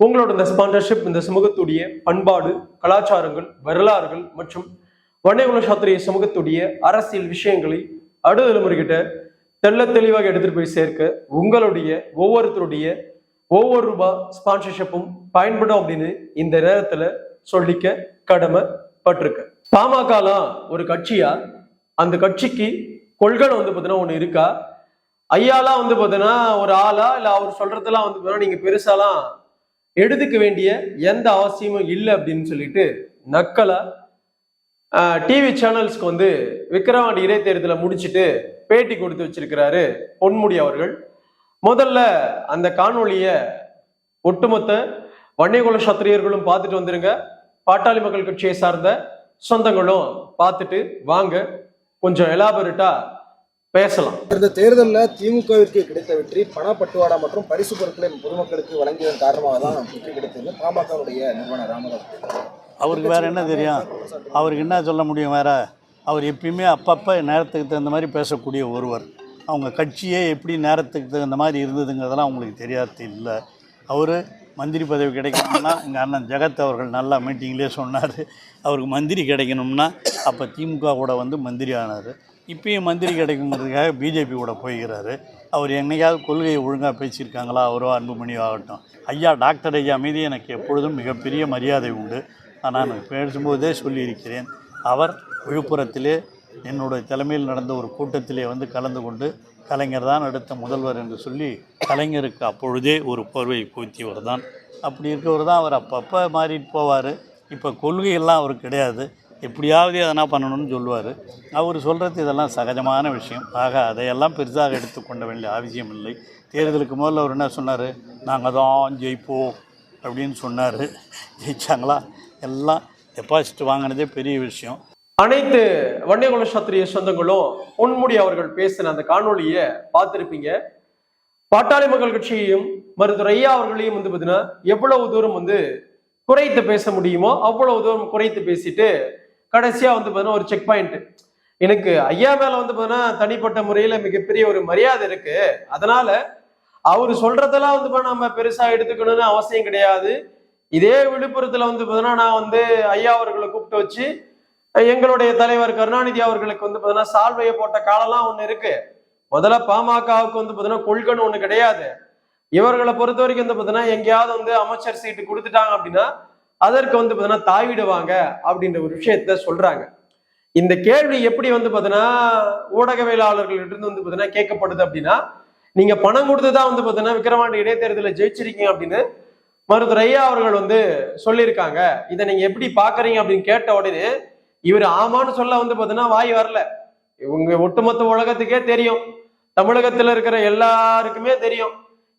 உங்களோட இந்த ஸ்பான்சர்ஷிப் இந்த சமூகத்துடைய பண்பாடு கலாச்சாரங்கள் வரலாறுகள் மற்றும் வண்ணகுல சாத்திரிய சமூகத்துடைய அரசியல் விஷயங்களை அடுத்த தலைமுறைகிட்ட தெள்ள தெளிவாக எடுத்துட்டு போய் சேர்க்க உங்களுடைய ஒவ்வொருத்தருடைய ஒவ்வொரு ரூபாய் ஸ்பான்சர்ஷிப்பும் பயன்படும் அப்படின்னு இந்த நேரத்துல சொல்லிக்க கடமைப்பட்டிருக்க பாமகலாம் ஒரு கட்சியா? அந்த கட்சிக்கு கொள்கை வந்து பார்த்தீங்கன்னா ஒன்று இருக்கா? ஐயாலாம் வந்து பார்த்தீங்கன்னா ஒரு ஆளா? இல்லை அவர் சொல்றதெல்லாம் வந்து பார்த்தீங்கன்னா நீங்க பெருசாலாம் எடுத்துக்க வேண்டிய எந்த அவசியமும் இல்லை அப்படின்னு சொல்லிட்டு நக்கலா டிவி சேனல்ஸ்க்கு வந்து விக்ரவாண்டி இடைத்தேர்தலை முடிச்சுட்டு பேட்டி கொடுத்து வச்சிருக்கிறாரு பொன்முடி அவர்கள். முதல்ல அந்த காணொளிய ஒட்டுமொத்த வன்னியகுல சத்திரியர்களும் பார்த்துட்டு வந்துருங்க. பாட்டாளி மக்கள் கட்சியை சார்ந்த சொந்தங்களும் பார்த்துட்டு வாங்க. கொஞ்சம் எலாபரேட்டா பேசலாம். இந்த தேர்தலில் திமுகவிற்கு கிடைத்த வெற்றி பணப்பட்டுவாடா மற்றும் பரிசு பொருட்களை பொதுமக்களுக்கு வழங்கியதன் காரணமாக தான் வெற்றி கிடைத்தது. பாமகவுடைய நிறுவனர் ராமதாஸ். அவருக்கு வேற என்ன தெரியும்? அவருக்கு என்ன சொல்ல முடியும் வேற? அவர் எப்பயுமே அப்பப்போ நேரத்துக்கு தகுந்த மாதிரி பேசக்கூடிய ஒருவர். அவங்க கட்சியே எப்படி நேரத்துக்கு தகுந்த மாதிரி இருந்ததுங்கிறதெல்லாம் அவங்களுக்கு தெரியாது இல்லை. அவர் மந்திரி பதவி கிடைக்கணும்னா எங்கள் அண்ணன் ஜெகத் அவர்கள் நல்லா மீட்டிங்லேயே சொன்னார். அவருக்கு மந்திரி கிடைக்கணும்னா அப்போ திமுக கூட வந்து மந்திரி ஆனார். இப்பயும் மந்திரி கிடைக்குங்கிறதுக்காக பிஜேபி கூட போய்கிறாரு அவர் என்னைக்காவது கொள்கையை ஒழுங்காக பேசியிருக்காங்களா? அவரோ அன்புமணியோ ஆகட்டும். ஐயா டாக்டர் ஐயா மீது எனக்கு எப்பொழுதும் மிகப்பெரிய மரியாதை உண்டு. நான் பேசும்போதே சொல்லியிருக்கிறேன். அவர் விழுப்புரத்திலே என்னுடைய தலைமையில் நடந்த ஒரு கூட்டத்திலே வந்து கலந்து கொண்டு கலைஞர் தான் அடுத்த முதல்வர் என்று சொல்லி கலைஞருக்கு அப்பொழுதே ஒரு போர்வை பூத்தியவர் தான். அப்படி இருக்கவர் தான் அவர் அப்பப்போ மாறிட்டு போவார். இப்போ கொள்கையெல்லாம் அவர் கிடையாது. எப்படியாவது எதனா பண்ணணும்னு சொல்லுவார். அவர் சொல்கிறது இதெல்லாம் சகஜமான விஷயம். ஆக அதையெல்லாம் பெருசாக எடுத்துக்கொண்ட வேண்டிய அவசியம் இல்லை. தேர்தலுக்கு முதல்ல அவர் என்ன சொன்னார்? நாங்கள் தான் ஜெயிப்போம் அப்படின்னு சொன்னார். ஜெயிச்சாங்களா? எல்லாம் டெபாசிட் வாங்கினதே பெரிய விஷயம். அனைத்து வன்னியகுல சத்திரிய சொந்தங்களும் பொன்முடி அவர்கள் பேசின அந்த காணொலியை பார்த்துருப்பீங்க. பாட்டாளி மக்கள் கட்சியையும் மருத்துவர் ஐயா அவர்களையும் வந்து பார்த்தீங்கன்னா எவ்வளவு தூரம் வந்து குறைத்து பேச முடியுமோ அவ்வளவு தூரம் குறைத்து பேசிட்டு கடைசியா வந்து பார்த்தீங்கன்னா ஒரு செக் பாயிண்ட் எனக்கு ஐயா மேல வந்து பார்த்தீங்கன்னா தனிப்பட்ட முறையில மிகப்பெரிய ஒரு மரியாதை இருக்கு. அதனால அவர் சொல்றதெல்லாம் வந்து நம்ம பெருசா எடுத்துக்கணும்னு அவசியம் கிடையாது. இதே விழுப்புரத்துல வந்து பார்த்தீங்கன்னா நான் வந்து ஐயா அவர்களை கூப்பிட்டு வச்சு எங்களுடைய தலைவர் கருணாநிதி அவர்களுக்கு வந்து பார்த்தீங்கன்னா சால்வையை போட்ட காலம்லாம் ஒண்ணு இருக்கு. முதல்ல பாமகவுக்கு வந்து பார்த்தீங்கன்னா கொள்கைன்னு ஒண்ணு கிடையாது. இவர்களை பொறுத்த வரைக்கும் வந்து பார்த்தீங்கன்னா எங்கேயாவது வந்து அமைச்சர் சீட்டு கொடுத்துட்டாங்க அப்படின்னா அதற்கு வந்து பார்த்தீங்கன்னா தாவிடுவாங்க அப்படின்ற ஒரு விஷயத்த சொல்றாங்க. இந்த கேள்வி எப்படி வந்து பார்த்தீங்கன்னா ஊடகவியலாளர்கள்ட்ட இருந்து வந்து பார்த்தீங்கன்னா கேட்கப்படுது அப்படின்னா நீங்க பணம் கொடுத்து தான் வந்து பார்த்தீங்கன்னா விக்கிரவாண்டி இடைத்தேர்தலில் ஜெயிச்சிருக்கீங்க அப்படின்னு மருத்துவர் ஐயா அவர்கள் வந்து சொல்லியிருக்காங்க. இதை நீங்க எப்படி பாக்குறீங்க அப்படின்னு கேட்ட உடனே இவர் ஆமான்னு சொல்ல வந்து பார்த்தீங்கன்னா வாய் வரல. இவங்க ஒட்டுமொத்த உலகத்துக்கே தெரியும். தமிழகத்துல இருக்கிற எல்லாருக்குமே தெரியும்.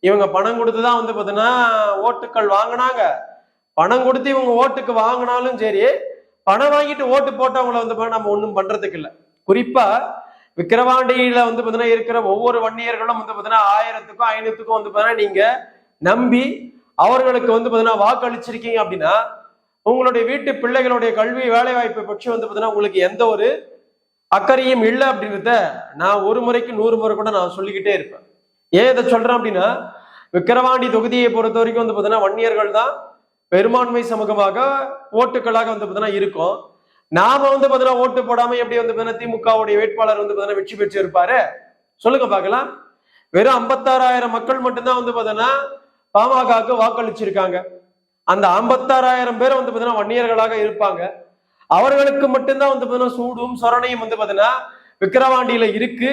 இவங்க பணம் கொடுத்து தான் வந்து பார்த்தீங்கன்னா ஓட்டுக்கள் வாங்கினாங்க. பணம் கொடுத்து இவங்க ஓட்டுக்கு வாங்கினாலும் சரி பணம் வாங்கிட்டு ஓட்டு போட்டவங்கள வந்து நம்ம ஒன்றும் பண்றதுக்கு இல்லை. குறிப்பா விக்கிரவாண்டியில வந்து பாத்தீங்கன்னா இருக்கிற ஒவ்வொரு வன்னியர்களும் வந்து பாத்தீங்கன்னா ஆயிரத்துக்கும் ஐநூத்துக்கும் வந்து பாத்தீங்கன்னா நீங்க நம்பி அவர்களுக்கு வந்து பாத்தீங்கன்னா வாக்களிச்சிருக்கீங்க அப்படின்னா உங்களுடைய வீட்டு பிள்ளைகளுடைய கல்வி வேலை வாய்ப்பை பற்றி வந்து பாத்தீங்கன்னா உங்களுக்கு எந்த ஒரு அக்கறையும் இல்லை அப்படின்றத நான் ஒரு முறைக்கு நூறு முறை கூட நான் சொல்லிக்கிட்டே இருப்பேன். ஏன் இதை சொல்றேன் அப்படின்னா விக்கிரவாண்டி தொகுதியை பொறுத்த வரைக்கும் வந்து பாத்தீங்கன்னா வன்னியர்கள் தான் பெரும்பான்மை சமூகமாக ஓட்டுக்களாக வந்து பார்த்தீங்கன்னா இருக்கும் நாம வந்து பார்த்தீங்கன்னா ஓட்டு போடாம எப்படி வந்து பார்த்தீங்கன்னா திமுகவுடைய வேட்பாளர் வந்து பார்த்தீங்கன்னா வெற்றி பெற்று இருப்பாரு சொல்லுங்க பார்க்கலாம் வெறும் ஐம்பத்தாறாயிரம் மக்கள் மட்டும்தான் வந்து பார்த்தீங்கன்னா பாமகவுக்கு வாக்களிச்சிருக்காங்க அந்த ஐம்பத்தாறாயிரம் பேர் வந்து பார்த்தீங்கன்னா வன்னியர்களாக இருப்பாங்க அவர்களுக்கு மட்டும்தான் வந்து பார்த்தீங்கன்னா சூடும் சொரணையும் வந்து பார்த்தீங்கன்னா விக்கிரவாண்டியில இருக்கு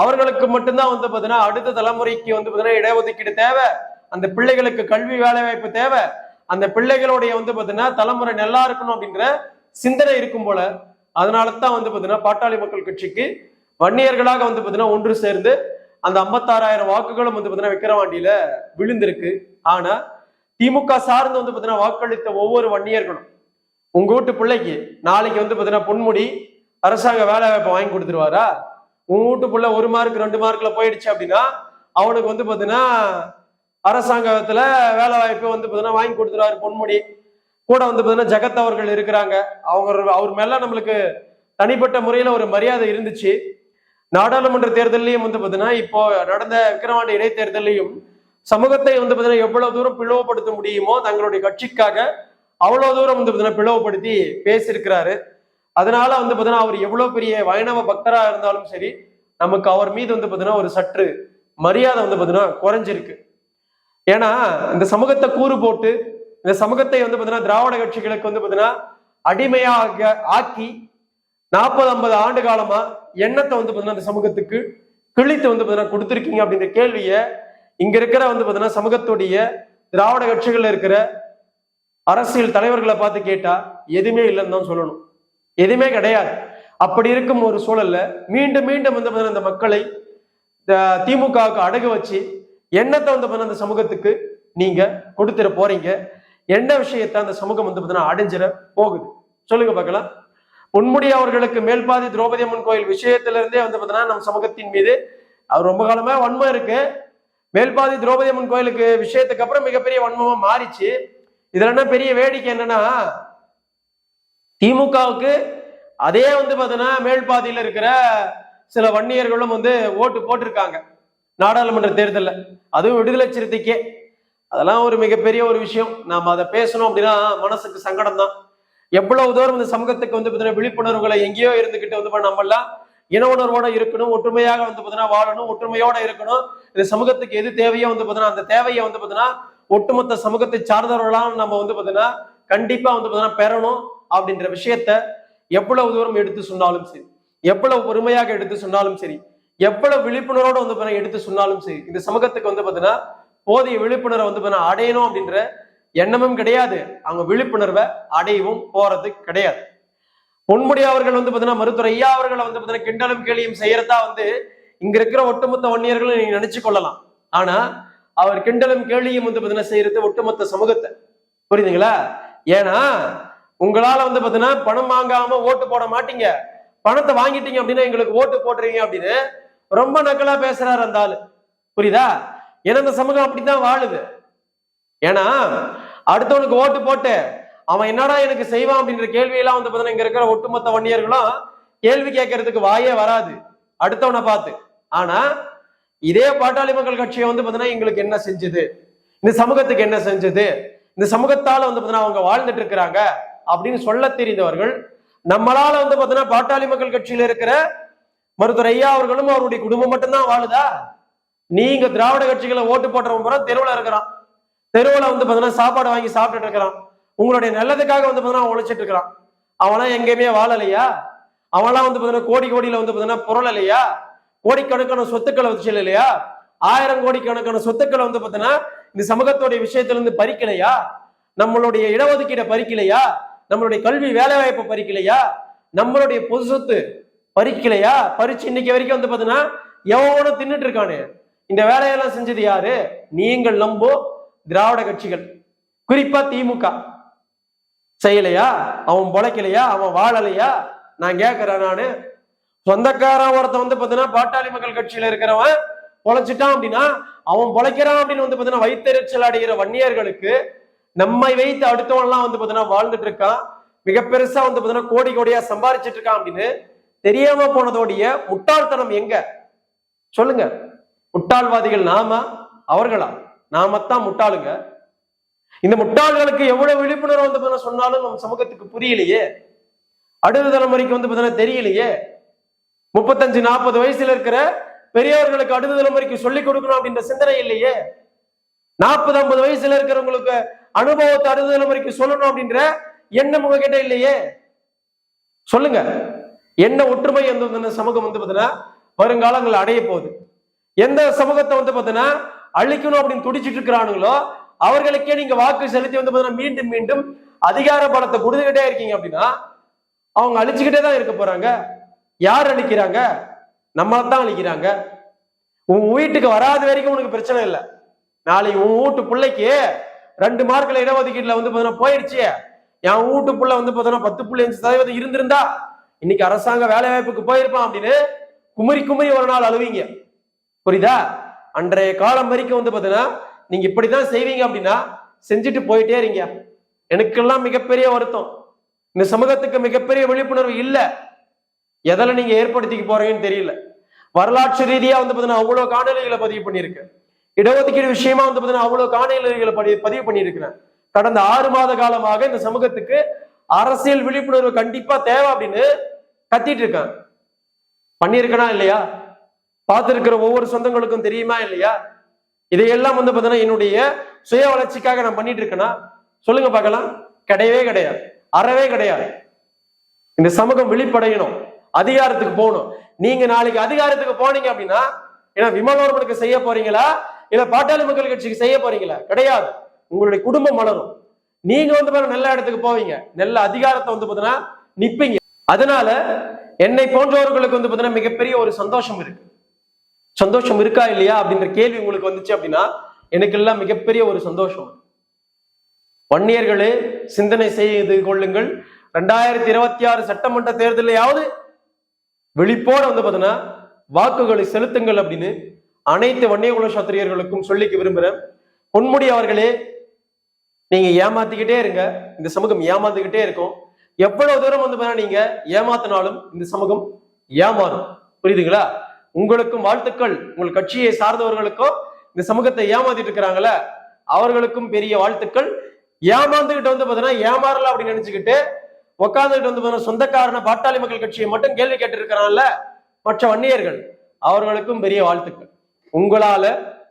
அவர்களுக்கு மட்டும்தான் வந்து பார்த்தீங்கன்னா அடுத்த தலைமுறைக்கு வந்து பார்த்தீங்கன்னா இடஒதுக்கீடு தேவை அந்த பிள்ளைகளுக்கு கல்வி வேலை வாய்ப்பு தேவை அந்த பிள்ளைகளுடைய வந்து பாத்தீங்கன்னா தலைமுறை நல்லா இருக்கணும் அப்படிங்கிற சிந்தனை இருக்கும் போல அதனால தான் வந்து பாத்தீங்கன்னா பாட்டாளி மக்கள் கட்சிக்கு வன்னியர்களாக வந்து பாத்தீங்கன்னா ஒன்று சேர்ந்து அந்த ஐம்பத்தாறாயிரம் வாக்குகளும் வந்து பாத்தீங்கன்னா விக்கிரவாண்டியில விழுந்திருக்கு. ஆனா திமுக சார்ந்து வந்து பாத்தீங்கன்னா வாக்களித்த ஒவ்வொரு வன்னியர்களும் உங்க வீட்டு பிள்ளைக்கு நாளைக்கு வந்து பாத்தீங்கன்னா பொன்முடி அரசாங்க வேலை வாய்ப்பு வாங்கி கொடுத்துருவாரா? உங்க வீட்டு புள்ள ஒரு மார்க் ரெண்டு மார்க்ல போயிடுச்சு அப்படின்னா அவனுக்கு வந்து பாத்தீங்கன்னா அரசாங்கத்துல வேலை வாய்ப்பு வந்து பார்த்தீங்கன்னா வாங்கி கொடுத்துருவாரு பொன்முடி. கூட வந்து பார்த்தீங்கன்னா ஜெகத் அவர்கள் இருக்கிறாங்க. அவங்க அவர் மேல நம்மளுக்கு தனிப்பட்ட முறையில ஒரு மரியாதை இருந்துச்சு. நாடாளுமன்ற தேர்தலையும் வந்து பார்த்தீங்கன்னா இப்போ நடந்த விக்கிரவாண்டி இடைத்தேர்தலையும் சமூகத்தை வந்து பார்த்தீங்கன்னா எவ்வளவு தூரம் பிளவுபடுத்த முடியுமோ தங்களுடைய கட்சிக்காக அவ்வளவு தூரம் வந்து பார்த்தீங்கன்னா பிளவுபடுத்தி பேசியிருக்கிறாரு. அதனால வந்து பார்த்தீங்கன்னா அவர் எவ்வளவு பெரிய வைணவ பக்தரா இருந்தாலும் சரி நமக்கு அவர் மீது வந்து பார்த்தீங்கன்னா ஒரு சற்று மரியாதை வந்து பார்த்தீங்கன்னா குறைஞ்சிருக்கு. ஏன்னா இந்த சமூகத்தை கூறு போட்டு இந்த சமூகத்தை வந்து பாத்தீங்கன்னா திராவிட கட்சிகளுக்கு வந்து பாத்தீங்கன்னா அடிமையாக ஆக்கி நாற்பது ஐம்பது ஆண்டு காலமா எண்ணத்தை வந்து பாத்தீங்கன்னா இந்த சமூகத்துக்கு கிழித்து வந்து பாத்தீங்கன்னா கொடுத்துருக்கீங்க அப்படின்ற கேள்வியை இங்க இருக்கிற வந்து பாத்தீங்கன்னா சமூகத்துடைய திராவிட கட்சிகள்ல இருக்கிற அரசியல் தலைவர்களை பார்த்து கேட்டா எதுவுமே இல்லைன்னு தான் சொல்லணும். எதுவுமே கிடையாது. அப்படி இருக்கும் ஒரு சூழல்ல மீண்டும் மீண்டும் வந்து பாத்தீங்கன்னா இந்த மக்களை திமுகவுக்கு அடகு வச்சு எண்ணத்தை வந்து பாத்தீங்கன்னா அந்த சமூகத்துக்கு நீங்க கொடுத்துட போறீங்க? என்ன விஷயத்தை அந்த சமூகம் வந்து பாத்தீங்கன்னா அடைஞ்சிட போகுது? சொல்லுங்க பார்க்கலாம். பொன்முடி அவர்களுக்கு மேல்பாதி திரௌபதி அம்மன் கோயில் விஷயத்திலிருந்தே வந்து பாத்தீங்கன்னா நம்ம சமூகத்தின் மீது அவர் ரொம்ப காலமா வன்மை இருக்கு. மேல்பாதி திரௌபதி அம்மன் கோயிலுக்கு விஷயத்துக்கு அப்புறம் மிகப்பெரிய வன்மமா மாறிச்சு. இதுல என்ன பெரிய வேடிக்கை என்னன்னா திமுகவுக்கு அதே வந்து பாத்தீங்கன்னா மேல்பாதியில இருக்கிற சில வன்னியர்களும் வந்து ஓட்டு போட்டிருக்காங்க. நாடாளுமன்ற தேர்தலில். அதுவும் விடுதலை சிறுத்தைக்கே. அதெல்லாம் ஒரு மிகப்பெரிய ஒரு விஷயம். நாம் அதை பேசணும் அப்படின்னா மனசுக்கு சங்கடம் தான் எவ்வளவு தூரம் இந்த சமூகத்துக்கு வந்து பார்த்தீங்கன்னா விழிப்புணர்வுகளை எங்கேயோ இருந்துகிட்டு வந்து பாத்தீங்கன்னா நம்ம எல்லாம் இன உணர்வோட இருக்கணும் ஒற்றுமையாக வந்து பார்த்தீங்கன்னா வாழணும் ஒற்றுமையோட இருக்கணும். இந்த சமூகத்துக்கு எது தேவையோ வந்து பார்த்தீங்கன்னா அந்த தேவையை வந்து பார்த்தீங்கன்னா ஒட்டுமொத்த சமூகத்தை சார்ந்தவர்களாம் நம்ம வந்து பார்த்தீங்கன்னா கண்டிப்பா வந்து பார்த்தீங்கன்னா பெறணும் அப்படின்ற விஷயத்த எவ்வளவு தூரம் எடுத்து சொன்னாலும் சரி எவ்வளவு பொறுமையாக எடுத்து சொன்னாலும் சரி எவ்வளவு விழிப்புணர்வோட வந்து பார்த்தீங்கன்னா எடுத்து சொன்னாலும் சரி இந்த சமூகத்துக்கு வந்து பார்த்தீங்கன்னா போதிய விழிப்புணர்வை வந்து பார்த்தீங்கன்னா அடையணும் அப்படின்ற எண்ணமும் கிடையாது. அவங்க விழிப்புணர்வை அடையவும் போறது கிடையாது. பொன்முடி அவர்கள் வந்து பார்த்தீங்கன்னா மருத்துவர் ஐயா அவர்களை வந்து பார்த்தீங்கன்னா கிண்டலும் கேலியும் செய்யறதா வந்து இங்க இருக்கிற ஒட்டுமொத்த வன்னியர்களும் நீங்க நினைச்சு கொள்ளலாம். ஆனா அவர் கிண்டலும் கேலியும் வந்து பார்த்தீங்கன்னா செய்யறது ஒட்டுமொத்த சமூகத்தை. புரியுதுங்களா? ஏன்னா உங்களால வந்து பார்த்தீங்கன்னா பணம் வாங்காம ஓட்டு போட மாட்டீங்க. பணத்தை வாங்கிட்டீங்க அப்படின்னா எங்களுக்கு ஓட்டு போடுறீங்க அப்படின்னு ரொம்ப நக்கலா பேசுறாரு அந்த ஆளு. புரியுதா? ஏன்னா இந்த சமூகம் அப்படித்தான் வாழுது. ஏன்னா அடுத்தவனுக்கு ஓட்டு போட்டு அவன் என்னடா எனக்கு செய்வான் அப்படின்ற கேள்வியெல்லாம் வந்து பார்த்தீங்கன்னா இங்க இருக்கிற ஒட்டுமொத்த வன்னியர்களும் கேள்வி கேட்கறதுக்கு வாயே வராது. அடுத்தவனை பார்த்து. ஆனா இதே பாட்டாளி மக்கள் கட்சியை வந்து பார்த்தீங்கன்னா எங்களுக்கு என்ன செஞ்சது? இந்த சமூகத்துக்கு என்ன செஞ்சது? இந்த சமூகத்தால வந்து பார்த்தீங்கன்னா அவங்க வாழ்ந்துட்டு இருக்கிறாங்க அப்படின்னு சொல்ல தெரிந்தவர்கள் நம்மளால வந்து பார்த்தீங்கன்னா பாட்டாளி மக்கள் கட்சியில இருக்கிற மருத்துவர் ஐயா அவர்களும் அவருடைய குடும்பம் மட்டும்தான் வாழுதா? நீங்க திராவிட கட்சிகளை ஓட்டு போட்டவங்க பூரா தெருவில் இருக்கிறான். தெருவில் வந்து பார்த்தீங்கன்னா சாப்பாடு வாங்கி சாப்பிட்டுட்டு இருக்கிறான். உங்களுடைய நல்லதுக்காக வந்து பார்த்தீங்கன்னா உழைச்சிட்டு இருக்கிறான். அவனாம் எங்கேயுமே வாழலையா? அவன்லாம் வந்து பார்த்தீங்கன்னா கோடி கோடியில வந்து பார்த்தீங்கன்னா இல்லையா கோடிக்கணக்கான சொத்துக்களை வச்சு இல்லையா ஆயிரம் கோடிக்கணக்கான சொத்துக்களை வந்து பார்த்தீங்கன்னா இந்த சமூகத்துடைய விஷயத்திலிருந்து பறிக்கலையா? நம்மளுடைய இடஒதுக்கீடை பறிக்கலையா? நம்மளுடைய கல்வி வேலை வாய்ப்பை பறிக்கலையா? நம்மளுடைய பொது சொத்து பறிக்கலையா? பறிச்சு இன்னைக்கு வரைக்கும் வந்து பாத்தீங்கன்னா எவனும் தின்னுட்டு இருக்கானே. இந்த வேலையெல்லாம் செஞ்சது யாரு? நீங்கள் நம்போ திராவிட கட்சிகள். குறிப்பா திமுக. செய்யலையா? அவன் பொழைக்கலையா? அவன் வாழலையா? நான் கேட்கிறேன் நானு. சொந்தக்காரன் ஒருத்தன் வந்து பாத்தீங்கன்னா பாட்டாளி மக்கள் கட்சியில இருக்கிறவன் பொழைச்சிட்டான் அப்படின்னா அவன் பொழைக்கிறான் அப்படின்னு வந்து பாத்தீங்கன்னா வைத்தறிச்சல் அடைகிற வன்னியர்களுக்கு நம்மை வைத்து அடுத்தவன்லாம் வந்து பாத்தீங்கன்னா வாழ்ந்துட்டு இருக்கான். மிக பெருசா வந்து பாத்தீங்கன்னா கோடி கோடியா சம்பாரிச்சிட்டு இருக்கான் அப்படின்னு தெரியாம போனதோடைய முட்டாள்தனம் எங்க? சொல்லுங்க. முட்டாள்வாதிகள் நாம அவர்களா? நாமத்தான் முட்டாளுங்க. இந்த முட்டாள்களுக்கு எவ்வளவு விழிப்புணர்வு வந்து பாத்தீங்கன்னா சொன்னாலும் நம்ம சமூகத்துக்கு புரியலையே. அடுத்த தலைமுறைக்கு வந்து பாத்தீங்கன்னா தெரியலையே. முப்பத்தஞ்சு நாற்பது வயசுல இருக்கிற பெரியவர்களுக்கு அடுத்த தலைமுறைக்கு சொல்லிக் கொடுக்கணும் அப்படின்ற சிந்தனை இல்லையே. நாற்பது ஐம்பது வயசுல இருக்கிறவங்களுக்கு அனுபவத்தை அடுத்த தலைமுறைக்கு சொல்லணும் அப்படின்ற எண்ணம் உங்ககிட்ட இல்லையே. சொல்லுங்க. என்ன ஒற்றுமை எந்த வந்து சமூகம் வந்து பார்த்தீங்கன்னா வருங்காலங்கள் அடைய போகுது. எந்த சமூகத்தை வந்து பார்த்தீங்கன்னா அழிக்கணும் அப்படின்னு துடிச்சிட்டு இருக்கிறானுங்களோ அவர்களுக்கே நீங்க வாக்கு செலுத்தி வந்து பார்த்தீங்கன்னா மீண்டும் மீண்டும் அதிகார பலத்தை கொடுத்துக்கிட்டே இருக்கீங்க அப்படின்னா அவங்க அழிச்சுக்கிட்டே தான் இருக்க போறாங்க. யார் அழிக்கிறாங்க? நம்மளை தான் அழிக்கிறாங்க. உன் வீட்டுக்கு வராத வரைக்கும் உனக்கு பிரச்சனை இல்லை. நாளைக்கு உன் வீட்டு பிள்ளைக்கு ரெண்டு மார்க்கில் இடஒதுக்கீட்டில் வந்து பார்த்தீங்கன்னா போயிடுச்சு. என் வீட்டு பிள்ளை வந்து பார்த்தீங்கன்னா பத்து புள்ளி அஞ்சு சதவீதம் இருந்திருந்தா இன்னைக்கு அரசாங்க வேலை வாய்ப்புக்கு போயிருப்பான் அப்படின்னு குமரி குமரி ஒரு நாள் அழுவீங்க. புரியுதா? அன்றைய காலம் வரைக்கும் வந்து பாத்தீங்கன்னா நீங்க இப்படிதான் செய்வீங்க அப்படின்னா செஞ்சுட்டு போயிட்டே இருங்க. எனக்கெல்லாம் மிகப்பெரிய வருத்தம். இந்த சமூகத்துக்கு மிகப்பெரிய விழிப்புணர்வு இல்ல. எதில் நீங்க ஏற்படுத்திக்க போறீங்கன்னு தெரியல. வரலாற்று ரீதியா வந்து பார்த்தீங்கன்னா அவ்வளவு காணொலிகளை பதிவு பண்ணியிருக்கேன். இடஒதுக்கீடு விஷயமா வந்து பாத்தீங்கன்னா அவ்வளவு காணொலிகளை பதிவு பதிவு பண்ணியிருக்கிறேன். கடந்த ஆறு மாத காலமாக இந்த சமூகத்துக்கு அரசியல் விழிப்புணர்வு கண்டிப்பா தேவை அப்படின்னு கத்திட்டு இருக்கேன் பண்ணியிருக்கனா இல்லையா? பார்த்துருக்கிற ஒவ்வொரு சொந்தங்களுக்கும் தெரியுமா இல்லையா? இதையெல்லாம் வந்து பார்த்தீங்கன்னா என்னுடைய சுய வளர்ச்சிக்காக நான் பண்ணிட்டு இருக்கேனா சொல்லுங்க பார்க்கலாம். கிடையவே கிடையாது. அறவே கிடையாது. இந்த சமூகம் விழிப்படையணும். அதிகாரத்துக்கு போகணும். நீங்க நாளைக்கு அதிகாரத்துக்கு போனீங்க அப்படின்னா ஏன்னா விமலோர்மனுக்கு செய்ய போறீங்களா? இல்ல பாட்டாளி மக்கள் கட்சிக்கு செய்ய போறீங்களா? கிடையாது. உங்களுடைய குடும்பம் வளரும். நீங்க வந்து பாருங்க நல்ல இடத்துக்கு போவீங்க. நல்ல அதிகாரத்தை வந்து பார்த்தீங்கன்னா நிப்பீங்க. அதனால என்னை போன்றவர்களுக்கு வந்து பார்த்தீங்கன்னா மிகப்பெரிய ஒரு சந்தோஷம் இருக்கு. சந்தோஷம் இருக்கா இல்லையா அப்படின்ற கேள்வி உங்களுக்கு வந்துச்சு அப்படின்னா எனக்கு எல்லாம் மிகப்பெரிய ஒரு சந்தோஷம். வன்னியர்களே சிந்தனை செய்து கொள்ளுங்கள். ரெண்டாயிரத்தி இருபத்தி ஆறு சட்டமன்ற தேர்தலையாவது விழிப்போட வந்து பார்த்தீங்கன்னா வாக்குகளை செலுத்துங்கள் அப்படின்னு அனைத்து வன்னியகுல சாத்திரியர்களுக்கும் சொல்லிக்க விரும்புகிறேன் பொன்முடி அவர்களே நீங்க ஏமாத்திக்கிட்டே இருங்க. இந்த சமூகம் ஏமாந்துக்கிட்டே இருக்கும். எவ்வளவு தூரம் வந்து பாத்தீங்கன்னா நீங்க ஏமாத்தினாலும் இந்த சமூகம் ஏமாறும். புரியுதுங்களா? உங்களுக்கும் வாழ்த்துக்கள். உங்கள் கட்சியை சார்ந்தவர்களுக்கும் இந்த சமூகத்தை ஏமாத்திட்டு இருக்கிறாங்கள அவர்களுக்கும் பெரிய வாழ்த்துக்கள். ஏமாந்துகிட்டு வந்து பாத்தீங்கன்னா ஏமாறல அப்படின்னு நினைச்சுக்கிட்டு உட்காந்துகிட்டு வந்து பாத்தீங்கன்னா சொந்தக்காரன பாட்டாளி மக்கள் கட்சியை மட்டும் கேள்வி கேட்டு மற்ற வன்னியர்கள் அவர்களுக்கும் பெரிய வாழ்த்துக்கள். உங்களால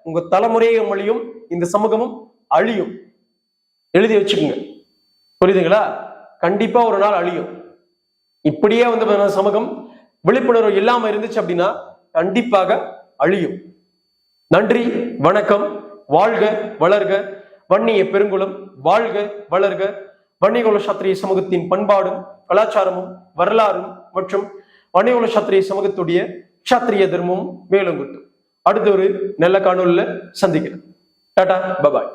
உங்க தலைமுறையும் மொழியும் இந்த சமூகமும் அழியும். எழுதி வச்சுக்கோங்க. புரியுதுங்களா? கண்டிப்பா ஒரு நாள் அழியும். இப்படியே வந்து சமூகம் விழிப்புணர்வு இல்லாம இருந்துச்சு அப்படின்னா கண்டிப்பாக அழியும். நன்றி வணக்கம் வாழ்க வளர்க வன்னிய பெருங்குளம் வாழ்க வளர்க வன்னியகுல சத்திரிய சமூகத்தின் பண்பாடும் கலாச்சாரமும் வரலாறும் மற்றும் வன்னியகுல சத்திரிய சமூகத்துடைய சத்திரிய தர்மமும் மேலும் அடுத்த ஒரு நல்ல காணொலியில் சந்திக்கிறேன் டாடா பபாய்.